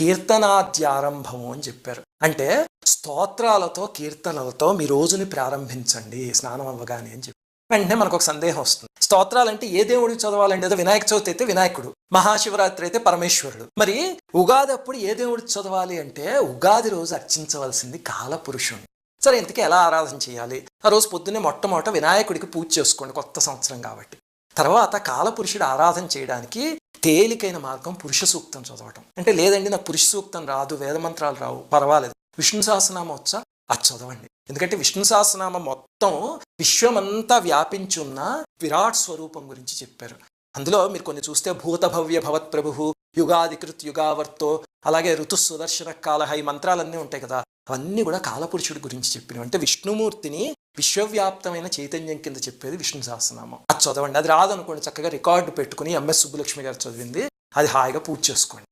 కీర్తనాద్యారంభము అని చెప్పారు. అంటే స్తోత్రాలతో కీర్తనలతో మీ రోజుని ప్రారంభించండి స్నానం అవ్వగానే అని చెప్పి వెంటనే మనకు ఒక సందేహం వస్తుంది. స్తోత్రాలు అంటే ఏ దేవుడికి చదవాలండి? ఏదో వినాయక చవితి అయితే వినాయకుడు మహాశివరాత్రి అయితే పరమేశ్వరుడు. మరి ఉగాది అప్పుడు ఏ దేవుడికి చదవాలి అంటే ఉగాది రోజు అర్చించవలసింది కాలపురుషుడు సరే ఇంతకీ ఎలా ఆరాధన చేయాలి? ఆ రోజు పొద్దున్నే మొట్టమొదట వినాయకుడికి పూజ చేసుకోండి కొత్త సంవత్సరం కాబట్టి. తర్వాత కాలపురుషుడు ఆరాధన చేయడానికి తేలికైన మార్గం పురుష సూక్తం చదవటం. అంటే లేదండి నాకు పురుష సూక్తం రాదు వేదమంత్రాలు రావు పర్వాలేదు. విష్ణు సహస్రనామం వచ్చా? అది చదవండి. ఎందుకంటే విష్ణు సహస్రనామం మొత్తం విశ్వమంతా వ్యాపించి ఉన్న విరాట్ స్వరూపం గురించి చెప్పారు. అందులో మీరు కొన్ని చూస్తే భూత భవ్య భవత్ యుగాధికృత్ యుగావర్తో అలాగే ఋతు సుదర్శన కాలహ ఈ మంత్రాలన్నీ ఉంటాయి కదా. అవన్నీ కూడా కాలపురుషుడి గురించి చెప్పినవి. అంటే విష్ణుమూర్తిని విశ్వవ్యాప్తమైన చైతన్యం కింద చెప్పేది విష్ణు సహస్రనామం. అది చదవండి. అది రాదనుకోండి చక్కగా రికార్డు పెట్టుకుని ఎంఎస్ సుబ్బులక్ష్మి గారు చదివింది. అది హాయిగా పూజ చేసుకోండి.